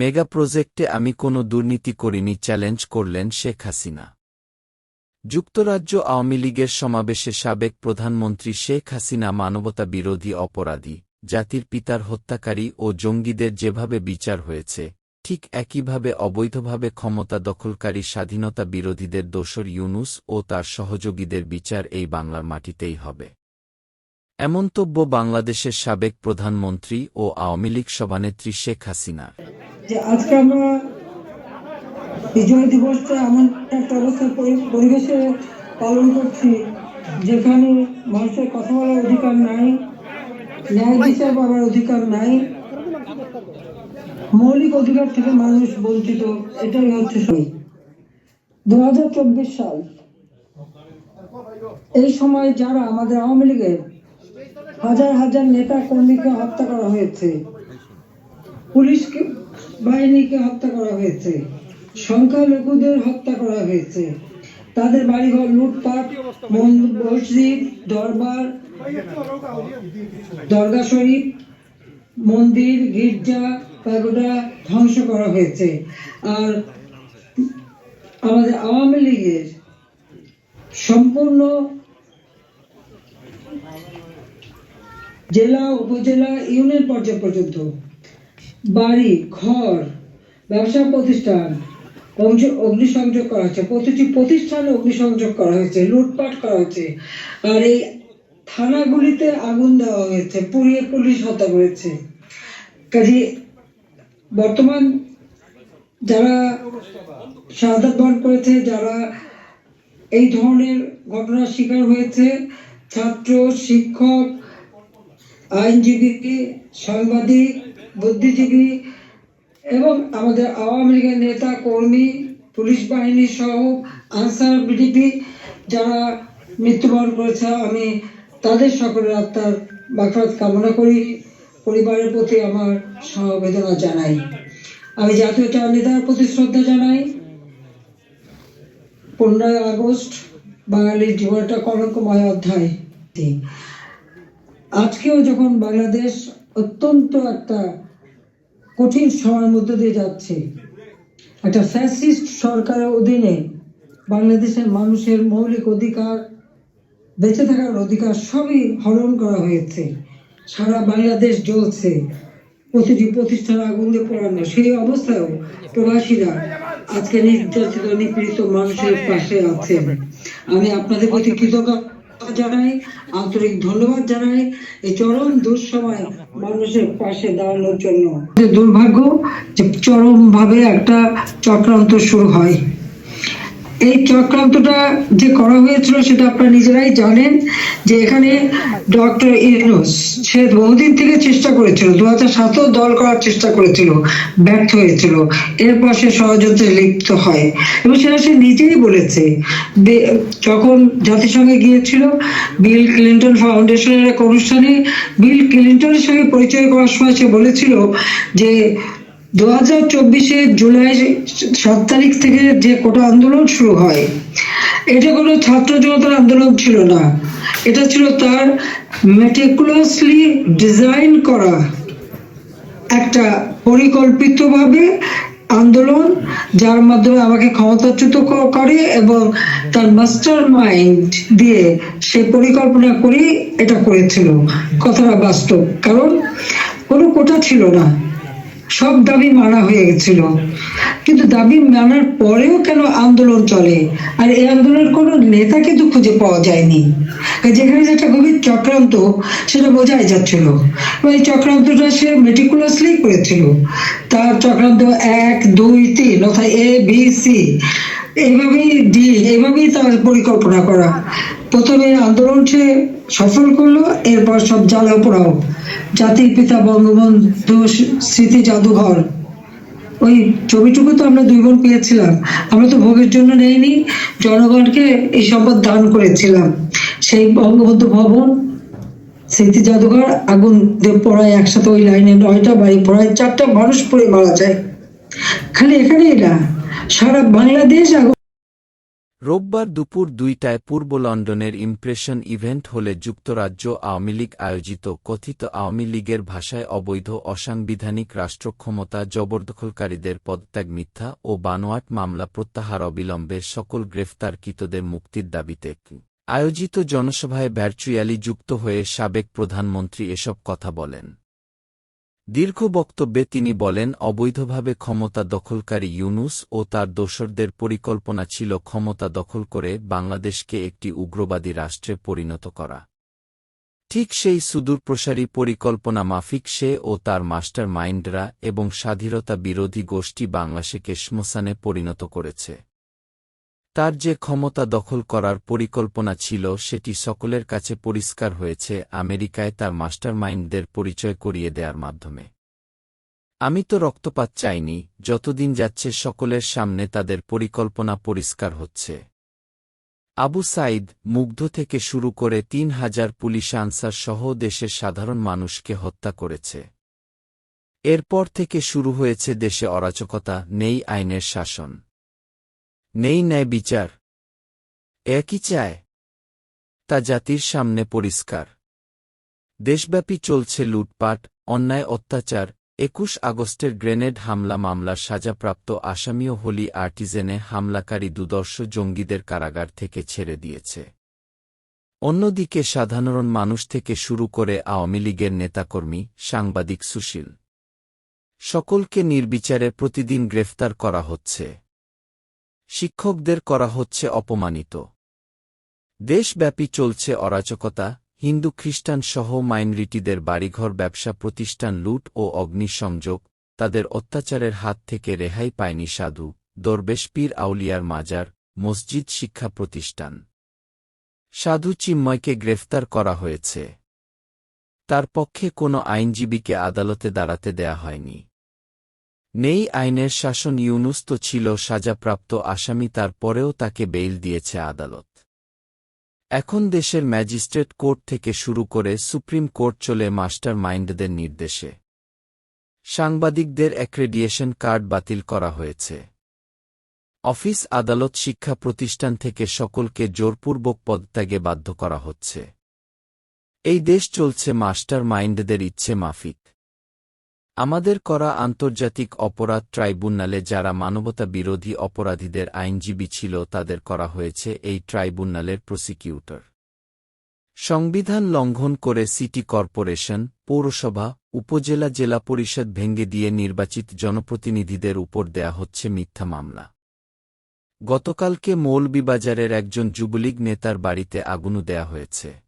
Mega প্রজেক্টে আমি কোনো দুর্নীতি করিনি চ্যালেঞ্জ করলেন শেখ হাসিনা। যুক্তরাজ্য আওয়ামী লীগের সমাবেশে সাবেক প্রধানমন্ত্রী শেখ হাসিনা মানবতা বিরোধী অপরাধী, জাতির পিতার হত্যাকারী ও জঙ্গিদের যেভাবে বিচার হয়েছে, ঠিক একইভাবে অবৈধভাবে ক্ষমতা দখলকারী স্বাধীনতা বিরোধীদের দোসর ইউনুস ও তার সহযোগীদের বিচার এই বাংলার মাটিতেই হবে। এমন্তব্য বাংলাদেশের সাবেক প্রধানমন্ত্রী ও আওয়ামী লীগ সভানেত্রী শেখ হাসিনা। আজকে আমরা বিজয় দিবসটা এমন একটা পরিবেশে পালন করছি, যেখানে মানুষের কথা বলার অধিকার নাই, ন্যায় বিচার পাওয়ার অধিকার নাই, মৌলিক অধিকার থেকে মানুষ বঞ্চিত, এটাই হচ্ছে দু সাল, এই সময় যারা আমাদের আওয়ামী লীগের হাজার হাজার নেতা কর্মীকে হত্যা করা হয়েছে। পুলিশকে, বাহিনীকে হত্যা করা হয়েছে। সংখ্যালঘুদের হত্যা করা হয়েছে। তাদের বাড়িঘর, লুটপাট মসজিদ, দরবার, দরগা শরীফ, মন্দির, গির্জা প্যাগোডা ধ্বংস করা হয়েছে। আর আমাদের আওয়ামী লীগের সম্পূর্ণ জেলা, উপজেলা, ইউনিয়ন পর্যায় পর্যন্ত। বাড়ি, ঘর, ব্যবসা প্রতিষ্ঠান অগ্নি- অগ্নিসংযোগ করা হয়েছে। প্রতিটি প্রতিষ্ঠানে অগ্নিসংযোগ করা হয়েছে, লুটপাট করা হয়েছে। আর এই থানাগুলিতে আগুন দেওয়া হয়েছে, পুড়িয়ে পুলিশ হত্যা করেছে। কাজে বর্তমান যারা শাহাদাত বরণ করেছে, যারা এই ধরনের ঘটনার শিকার হয়েছে, ছাত্র, শিক্ষক আইনজীবী সাংবাদিক, বুদ্ধিজীবী এবং আমাদের আওয়ামী লীগের নেতা, কর্মী, পুলিশ বাহিনী সহ আনসার বিডিপি যারা মৃত্যুবরণ করেছে, আমি তাদের সকলের আত্মার বাফাত কামনা করি। পরিবারের প্রতি আমার সমবেদনা জানাই। আমি জাতীয় চার নেতার প্রতি শ্রদ্ধা জানাই। পনেরোই আগস্ট, বাঙালির জীবনটা কলঙ্কময় অধ্যায়। আজকেও যখন বাংলাদেশ অত্যন্ত একটা কঠিন সময়ের মধ্যে দিয়ে যাচ্ছে, একটা ফ্যাসিস্ট সরকারের অধীনে বাংলাদেশের মানুষের মৌলিক অধিকার, বেঁচে থাকার অধিকার সবই হরণ করা হয়েছে। সারা বাংলাদেশ জ্বলছে। প্রতিটি প্রতিষ্ঠান আগুন দিয়ে পড়ানো সেই অবস্থায়ও প্রবাসীরা আজকে নির্যাতিত, নিপীড়িত মানুষের পাশে আছেন। আমি আপনাদের প্রতি কৃতজ্ঞতা জানাই, আন্তরিক ধন্যবাদ জানাই। এই চরম দুঃসময় মানুষের পাশে দাঁড়ানোর জন্য। দুর্ভাগ্য যে চরম ভাবে একটা চক্রান্ত শুরু হয়। এই চক্রান্তটা যে করা হয়েছিল সেটা আপনারা নিজেরাই জানেন যে এখানে ডক্টর ইউনুস, সে বহুদিন থেকে চেষ্টা করেছিল দু হাজার সাতেও দল করার চেষ্টা করেছিল, ব্যর্থ হয়েছিল। এরপর সে ষড়যন্ত্রে লিপ্ত হয়। এবং সেটা সে নিজেই বলেছে যখন জাতিসংঘে গিয়েছিল, বিল ক্লিন্টন ফাউন্ডেশনের এক অনুষ্ঠানে বিল ক্লিন্টনের সঙ্গে পরিচয় করার সময় সে বলেছিল যে দু হাজার চব্বিশে জুলাই সাত তারিখ থেকে যে কোটা আন্দোলন শুরু হয়, এটা কোনো ছাত্র জনতার আন্দোলন ছিল না। এটা ছিল তার মেটিকুলাসলি ডিজাইন করা একটা পরিকল্পিতভাবে আন্দোলন, যার মাধ্যমে আমাকে ক্ষমতাচ্যুত করে এবং তার মাস্টার মাইন্ড দিয়ে সে পরিকল্পনা করে এটা করেছিল। কথাটা বাস্তব, কারণ কোনো কোটা ছিল না। সব দাবি মানা হয়ে গেছিল। কিন্তু দাবি মানার পরেও কেন আন্দোলন চলে? আর এই আন্দোলনের কোনো নেতা কিন্তু খুঁজে পাওয়া যায়নি। যেখানে যেটা গভীর চক্রান্ত, সেটা বোঝাই যাচ্ছিল। এই চক্রান্তটা সে মেটিকুলাসলি করেছিল। তার চক্রান্ত এক, দুই, তিন, অর্থাৎ এ বি সি এইভাবেই ডি এইভাবেই তার পরিকল্পনা করা। প্রথমে আন্দোলন সে সফল করল, এরপর সব জ্বালাও পোড়াও জাতির পিতা বঙ্গবন্ধু স্মৃতি জাদুঘর। ওই ছবিটুকু তো আমরা দুই বোন পেয়েছিলাম। আমরা তো ভোগের জন্য নেইনি, জনগণকে এই সম্পদ দান করেছিলাম। সেই বঙ্গবন্ধু ভবন, স্মৃতি জাদুঘর, আগুন দিয়ে পড়ায় একসাথে ওই লাইনে নয়টা বাড়ি পড়ায়, চারটা মানুষ পড়ে মারা যায়। খালি এখানেই না, সারা বাংলাদেশ আগুন রোববার দুপুর দুইটায় পূর্ব লন্ডনের ইমপ্রেশন ইভেন্ট হলে যুক্তরাজ্য আওয়ামী লীগ আয়োজিত কথিত আওয়ামী লীগের ভাষায় অবৈধ অসাংবিধানিক রাষ্ট্রক্ষমতা জবরদখলকারীদের পদত্যাগ মিথ্যা ও বানোয়াট মামলা প্রত্যাহার অবিলম্বে সকল গ্রেফতারকৃতদের মুক্তির দাবিতে আয়োজিত জনসভায় ভার্চুয়ালি যুক্ত হয়ে সাবেক প্রধানমন্ত্রী এসব কথা বলেন। দীর্ঘ বক্তব্যে তিনি বলেন, অবৈধভাবে ক্ষমতা দখলকারী ইউনুস ও তার দোসরদের পরিকল্পনা ছিল ক্ষমতা দখল করে বাংলাদেশকে একটি উগ্রবাদী রাষ্ট্রে পরিণত করা। ঠিক সেই সুদূরপ্রসারী পরিকল্পনা মাফিক সে ও তার মাস্টার মাইন্ডরা এবং স্বাধীনতা বিরোধী গোষ্ঠী বাংলাদেশকে শ্মশানে পরিণত করেছে। তার যে ক্ষমতা দখল করার পরিকল্পনা ছিল সেটি সকলের কাছে পরিষ্কার হয়েছে, আমেরিকায় তার মাস্টারমাইন্ডদের পরিচয় করিয়ে দেওয়ার মাধ্যমে। আমি তো রক্তপাত চাইনি, যতদিন যাচ্ছে সকলের সামনে তাদের পরিকল্পনা পরিষ্কার হচ্ছে। আবু সাইদ মুগ্ধ থেকে শুরু করে তিন হাজার পুলিশ আনসার সহ দেশের সাধারণ মানুষকে হত্যা করেছে। এরপর থেকে শুরু হয়েছে দেশে অরাচকতা নেই আইনের শাসন। নেই ন্যায় বিচার। একই চায়, তা জাতির সামনে পরিষ্কার। দেশব্যাপী চলছে লুটপাট, অন্যায়, অত্যাচার। একুশ আগস্টের গ্রেনেড হামলা মামলার সাজাপ্রাপ্ত আসামিও হোলি আর্টিজেনে হামলাকারী দুদর্শ জঙ্গিদের কারাগার থেকে ছেড়ে দিয়েছে। অন্যদিকে সাধারণ মানুষ থেকে শুরু করে আওয়ামী লীগের নেতাকর্মী, সাংবাদিক সুশীল। সকলকে নির্বিচারে প্রতিদিন গ্রেফতার করা হচ্ছে। শিক্ষকদের করা হচ্ছে অপমানিত। দেশব্যাপী চলছে অরাচকতা হিন্দু খ্রিস্টান সহ মাইনরিটিদের বাড়িঘর, ব্যবসা প্রতিষ্ঠান, লুট ও অগ্নিসংযোগ, তাদের অত্যাচারের হাত থেকে রেহাই পায়নি সাধু, দরবেশ পীর আউলিয়ার মাজার, মসজিদ শিক্ষা প্রতিষ্ঠান। সাধু চিন্ময়কে গ্রেফতার করা হয়েছে। তার পক্ষে কোনো আইনজীবীকে আদালতে দাঁড়াতে দেয়া হয়নি। নেই আইনের শাসন ইউনুস তো ছিল সাজাপ্রাপ্ত আসামি, তারপরেও তাকে বেইল দিয়েছে আদালত। এখন দেশের ম্যাজিস্ট্রেট কোর্ট থেকে শুরু করে সুপ্রিম কোর্ট চলে মাস্টার মাইন্ডদের নির্দেশে। সাংবাদিকদের অ্যাক্রেডিয়েশন কার্ড বাতিল করা হয়েছে। অফিস আদালত শিক্ষা প্রতিষ্ঠান থেকে সকলকে জোরপূর্বক পদত্যাগে বাধ্য করা হচ্ছে। এই দেশ চলছে মাস্টার মাইন্ডদের ইচ্ছে মাফিক। আমাদের করা আন্তর্জাতিক অপরাধ ট্রাইব্যুনালে যারা মানবতা বিরোধী অপরাধীদের আইনজীবী ছিল তাদের করা হয়েছে এই ট্রাইব্যুনালের প্রসিকিউটর। সংবিধান লঙ্ঘন করে সিটি কর্পোরেশন, পৌরসভা, উপজেলা জেলা পরিষদ ভেঙ্গে দিয়ে নির্বাচিত জনপ্রতিনিধিদের উপর দেয়া হচ্ছে মিথ্যা মামলা। গতকালকে মৌলবিবাজারের একজন যুবলীগ নেতার বাড়িতে আগুনও দেয়া হয়েছে।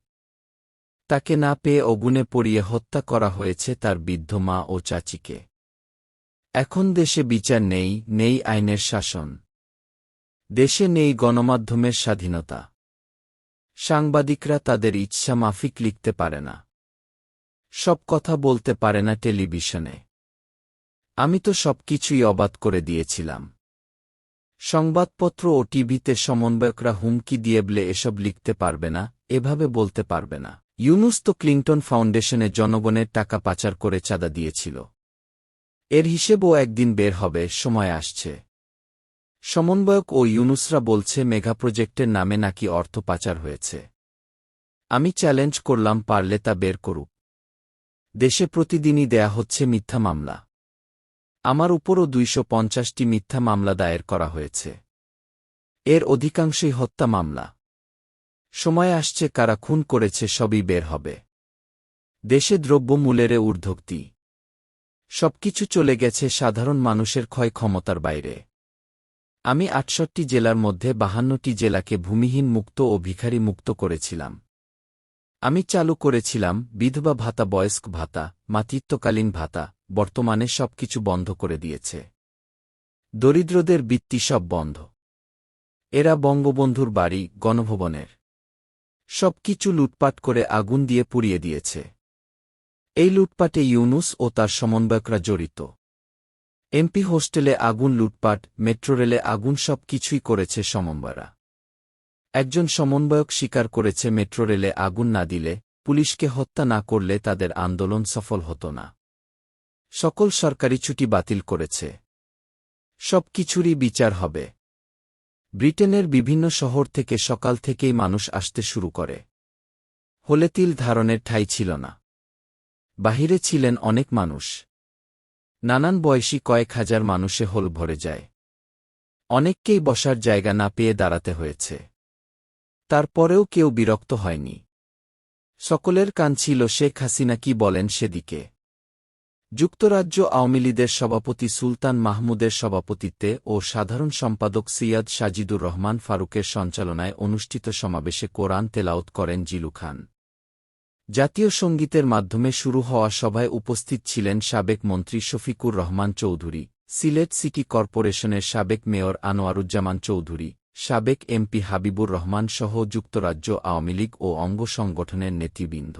তাকে না পেয়ে অগুনে পড়িয়ে হত্যা করা হয়েছে তার বৃদ্ধ মা ও চাচিকে। এখন দেশে বিচার নেই নেই আইনের শাসন। দেশে নেই গণমাধ্যমের স্বাধীনতা। সাংবাদিকরা তাদের ইচ্ছা মাফিক লিখতে পারে না। সব কথা বলতে পারে না টেলিভিশনে। আমি তো সবকিছুই অবাধ করে দিয়েছিলাম। সংবাদপত্র ও টিভিতে সমন্বয়করা হুমকি দিয়ে বলে এসব লিখতে পারবে না, এভাবে বলতে পারবে না। ইউনুস তো ক্লিন্টন ফাউন্ডেশনে জনগণের টাকা পাচার করে চাঁদা দিয়েছিল। এর হিসেবও একদিন বের হবে, সময় আসছে। সমন্বয়ক ও ইউনুসরা বলছে মেঘা প্রজেক্টের নামে নাকি অর্থ পাচার হয়েছে। আমি চ্যালেঞ্জ করলাম, পারলে তা বের করুক। দেশে প্রতিদিনই দেয়া হচ্ছে মিথ্যা মামলা। আমার উপরও দুইশো পঞ্চাশটি মিথ্যা মামলা দায়ের করা হয়েছে। এর অধিকাংশই হত্যা মামলা। সময় আসছে, কারা খুন করেছে, সবই বের হবে। দেশে দ্রব্যমূল্যের ঊর্ধ্বক্তি সবকিছু চলে গেছে সাধারণ মানুষের ক্ষয় ক্ষমতার বাইরে। আমি আটষট্টি জেলার মধ্যে বাহান্নটি জেলাকে ভূমিহীন মুক্ত ও ভিখারি মুক্ত করেছিলাম। আমি চালু করেছিলাম বিধবা ভাতা, বয়স্ক ভাতা, মাতৃত্বকালীন ভাতা, বর্তমানে সবকিছু বন্ধ করে দিয়েছে। দরিদ্রদের বৃত্তি সব বন্ধ। এরা বঙ্গবন্ধুর বাড়ি, গণভবনের। সব কিছু লুটপাট করে আগুন দিয়ে পুড়িয়ে দিয়েছে। এই লুটপাটে ইউনুস ও তার সমন্বয়করা জড়িত। এমপি হোস্টেলে আগুন লুটপাট, মেট্রো রেলে আগুন সব কিছুই করেছে সমন্বয়রা। একজন সমন্বয়ক স্বীকার করেছে মেট্রো রেলে আগুন না দিলে, পুলিশকে হত্যা না করলে তাদের আন্দোলন সফল হতো না। সকল সরকারি ছুটি বাতিল করেছে। সব কিছুরই বিচার হবে। ব্রিটেনের বিভিন্ন শহর থেকে সকাল থেকেই মানুষ আসতে শুরু করে। হলে তিল ধারণের ঠাঁই ছিল না। বাহিরে ছিলেন অনেক মানুষ। নানান বয়সী কয়েক হাজার মানুষে হোল ভরে যায়। অনেককেই বসার জায়গা না পেয়ে দাঁড়াতে হয়েছে। তারপরেও কেউ বিরক্ত হয়নি। সকলের কান ছিল শেখ হাসিনা কি বলেন সেদিকে। যুক্তরাজ্য আওয়ামী লীগের সভাপতি সুলতান মাহমুদের সভাপতিত্বে ও সাধারণ সম্পাদক সৈয়দ সাজিদুর রহমান ফারুকের সঞ্চালনায় অনুষ্ঠিত সমাবেশে কোরআন তেলাওত করেন জিলু খান। জাতীয় সঙ্গীতের মাধ্যমে শুরু হওয়া সভায় উপস্থিত ছিলেন সাবেক মন্ত্রী শফিকুর রহমান চৌধুরী, সিলেট সিটি কর্পোরেশনের সাবেক মেয়র আনোয়ারুজ্জামান চৌধুরী, সাবেক এমপি হাবিবুর রহমান সহ যুক্তরাজ্য আওয়ামী লীগ ও অঙ্গ সংগঠনের নেতৃবৃন্দ।